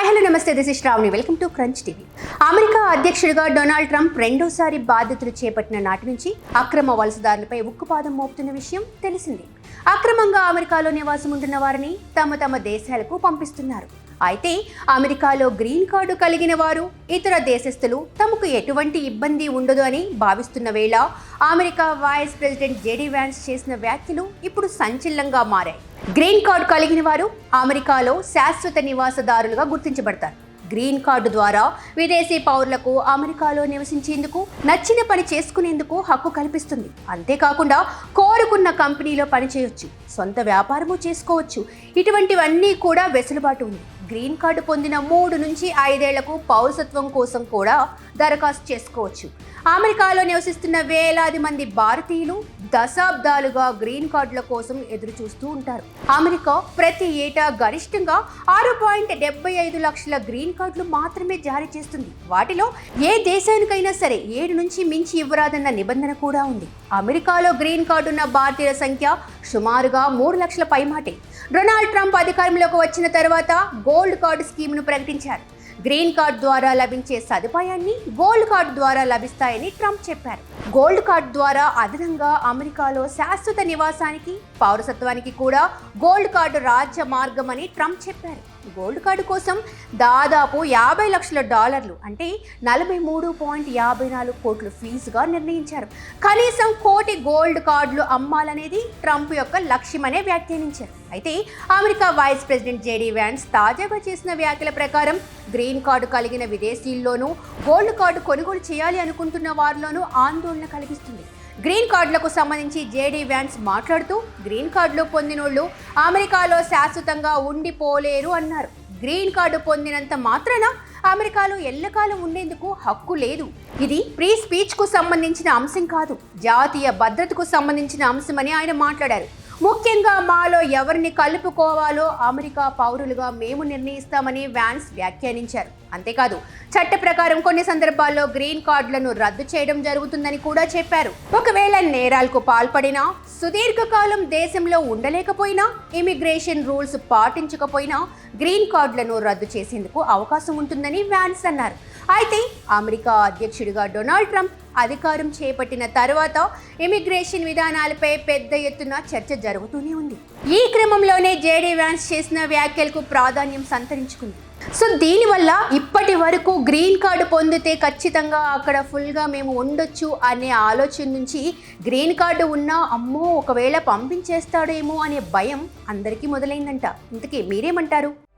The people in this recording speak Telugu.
హాయ్ హలో నమస్తే this is Sravani. Welcome to crunch TV America అధ్యక్షుడిగా డొనాల్డ్ ట్రంప్ రెండోసారి బాధ్యతలు చేపట్టిన నాటి నుంచి అక్రమ వలసదారులపై ఉక్కుపాదం మోపుతున్న విషయం తెలిసిందే. అక్రమంగా అమెరికాలో నివాసం ఉంటున్న వారిని తమ తమ దేశాలకు పంపిస్తున్నారు. అయితే అమెరికాలో గ్రీన్ కార్డు కలిగిన వారు ఇతర దేశస్థులు తమకు ఎటువంటి ఇబ్బంది ఉండదు అని భావిస్తున్న వేళ America vice president JD Vance చేసిన వ్యాఖ్యలు ఇప్పుడు సంచలనంగా మారాయి. గ్రీన్ కార్డు కలిగిన వారు అమెరికాలో శాశ్వత నివాసదారులుగా గుర్తించబడతారు. గ్రీన్ కార్డు ద్వారా విదేశీ పౌరులకు అమెరికాలో నివసించేందుకు నచ్చిన పని చేసుకునేందుకు హక్కు కల్పిస్తుంది. అంతేకాకుండా కోరుకున్న కంపెనీలో పనిచేయొచ్చు సొంత వ్యాపారము చేసుకోవచ్చు. ఇటువంటివన్నీ కూడా వెసులుబాటు ఉంది. గ్రీన్ కార్డు పొందిన మూడు నుంచి ఐదేళ్ళకు పౌరసత్వం కోసం కూడా దరఖాస్తు చేసుకోవచ్చు. అమెరికాలో నివసిస్తున్న వేలాది మంది భారతీయులు దశాబ్దాలుగా గ్రీన్ కార్డుల కోసం ఎదురు చూస్తూ ఉంటారు. అమెరికా ప్రతి ఏటా గరిష్టంగా ఆరు పాయింట్ డెబ్బై ఐదు లక్షల గ్రీన్ కార్డులు మాత్రమే జారీ చేస్తుంది. వాటిలో ఏ దేశానికైనా సరే ఏడు నుంచి మించి ఇవ్వరాదన్న నిబంధన కూడా ఉంది. అమెరికాలో గ్రీన్ కార్డు ఉన్న భారతీయుల సంఖ్య సుమారుగా మూడు లక్షల పైమాటే. డొనాల్డ్ ట్రంప్ అధికారంలోకి వచ్చిన తర్వాత గోల్డ్ కార్డు స్కీమ్ను ప్రకటించారు. గ్రీన్ కార్డ్ ద్వారా లభించే సదుపాయాన్ని గోల్డ్ కార్డు ద్వారా లభిస్తాయని ట్రంప్ చెప్పారు. గోల్డ్ కార్డ్ ద్వారా అదనంగా అమెరికాలో శాశ్వత నివాసానికి పౌరసత్వానికి కూడా గోల్డ్ కార్డు రాజ్య మార్గమని ట్రంప్ చెప్పారు. గోల్డ్ కార్డు కోసం దాదాపు యాభై లక్షల డాలర్లు అంటే నలభై మూడు పాయింట్ యాభై నాలుగు కోట్లు ఫీజుగా నిర్ణయించారు. కనీసం కోటి గోల్డ్ కార్డులు అమ్మాలనేది ట్రంప్ యొక్క లక్ష్యమనే వ్యాఖ్యానించారు. అయితే America vice president JD Vance తాజాగా చేసిన వ్యాఖ్యల ప్రకారం గ్రీన్ కార్డు కలిగిన విదేశీల్లోనూ గోల్డ్ కార్డు కొనుగోలు చేయాలి అనుకుంటున్న వారిలోనూ ఆందోళన ఆందోళన కలిగిస్తుంది. గ్రీన్ కార్డులకు సంబంధించి జేడీ వ్యాన్స్ మాట్లాడుతూ గ్రీన్ కార్డులు పొందినోళ్ళు అమెరికాలో శాశ్వతంగా ఉండిపోలేరు అన్నారు. గ్రీన్ కార్డు పొందినంత మాత్రాన అమెరికాలో ఎల్లకాలం ఉండేందుకు హక్కు లేదు. ఇది ఫ్రీ స్పీచ్కు సంబంధించిన అంశం కాదు జాతీయ భద్రతకు సంబంధించిన అంశమని ఆయన మాట్లాడారు. ముఖ్యంగా మాలో ఎవరిని కలుపుకోవాలో అమెరికా పౌరులుగా మేము నిర్ణయిస్తామని వ్యాన్స్ వ్యాఖ్యానించారు. అంతేకాదు చట్ట ప్రకారం కొన్ని సందర్భాల్లో గ్రీన్ కార్డులను రద్దు చేయడం జరుగుతుందని కూడా చెప్పారు. ఒకవేళ నేరాలకు పాల్పడినా సుదీర్ఘకాలం దేశంలో ఉండలేకపోయినా ఇమిగ్రేషన్ రూల్స్ పాటించకపోయినా గ్రీన్ కార్డులను రద్దు చేసేందుకు అవకాశం ఉంటుందని వ్యాన్స్ అన్నారు. అయితే అమెరికా అధ్యక్షుడిగా డొనాల్డ్ ట్రంప్ అధికారం చేపట్టిన తర్వాత ఇమిగ్రేషన్ విధానాలపై పెద్ద ఎత్తున చర్చ జరుగుతూనే ఉంది. ఈ క్రమంలోనే జేడీ వ్యాన్స్ చేసిన వ్యాఖ్యలకు ప్రాధాన్యం సంతరించుకుంది. సో దీనివల్ల ఇప్పటి వరకు గ్రీన్ కార్డు పొందితే ఖచ్చితంగా అక్కడ ఫుల్గా మేము ఉండొచ్చు అనే ఆలోచన నుంచి గ్రీన్ కార్డు ఉన్నా అమ్మో ఒకవేళ పంపించేస్తాడేమో అనే భయం అందరికీ మొదలైందంట. ఇంతకీ మీరేమంటారు?